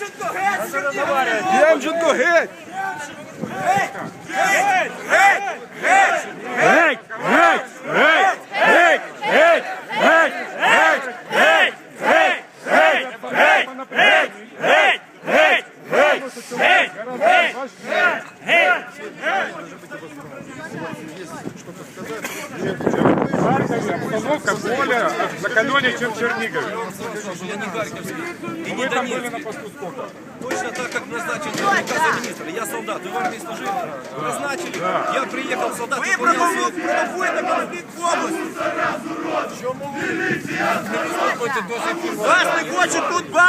Демченко, геть, сюди! Демченко, геть! Геть! Геть! Геть! Геть! Геть! Геть! Геть! Геть! Геть! Геть! Геть! Геть! Геть! Геть! Геть! Геть! Геть! Геть! Геть! В Харькове обстановка более закаленнее, чем в Чернигове. Я не Харьковский и Вы не там были Донецкий. на посту сколько? Точно так, как назначен указом министра. Я солдат, вы в армии служили. Назначили. Я приехал солдат, Ви выполнял свою провокуєте конфлікт в області! Вас не хочуть тут